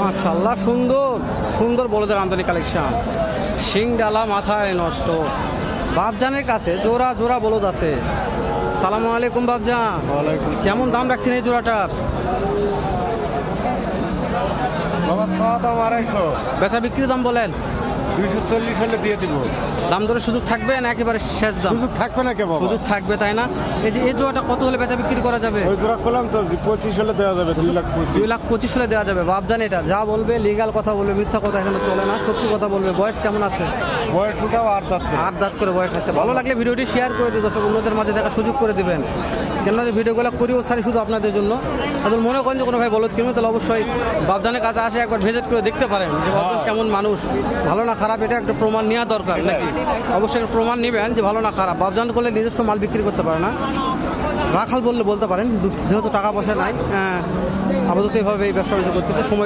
মাশাল্লাহ সুন্দর সুন্দর বড়দের আমদানি কালেকশন। শিং ডালা মাথায় নষ্ট। বাপজানের কাছে জোড়া জোড়া বলদ আছে। সালাম আলাইকুম বাপজান। কেমন দাম রাখছেন এই জোড়াটার? বেচা বিক্রির দাম বলেন। দুইশো চল্লিশ হলে দিয়ে দিব। দাম ধরে সুযোগ থাকবে না একেবারে শেষ দাম? সুযোগ থাকবে না কে বাবা সুযোগ থাকবে তাই না? এই যে এই জোড়াটা কত হলে বেচা বিক্রি করা যাবে? ওই জোড়া করলাম তো পঁচিশ হলে দেওয়া যাবে দুই লাখ পঁচিশ। দুই লাখ পঁচিশ হলে দেওয়া যাবে বাবজান এটা। যা বলবে লিগাল কথা বলবে মিথ্যা কথা এখানে চলে না সত্যি কথা বলবে। বয়স কেমন আছে? বয়স ওটাও আট দাঁত করে। আট দাঁত করে বয়স আছে। ভালো লাগলে ভিডিওটি শেয়ার করে দিই দর্শক অন্যদের মাঝে দেখা সুযোগ করে দিবেন। কেননা যে ভিডিওগুলো করিও সারি শুধু আপনাদের জন্য। তাদের মনে করেন যে কোনো ভাই বলদ কিনবে তাহলে অবশ্যই বাবদানের কাছে আসে একবার ভিজিট করে দেখতে পারেন যে কেমন মানুষ ভালো না খারাপ এটা একটা প্রমাণ নেওয়া দরকার নাকি? অবশ্যই একটা প্রমাণ নেবেন যে ভালো না খারাপ। বাবদান করলে নিজস্ব মাল বিক্রি করতে পারে না। রাখাল বললে বলতে পারেন যেহেতু টাকা পয়সা নাই হ্যাঁ, আপাতত এইভাবে এই ব্যবসা করতেছে সময়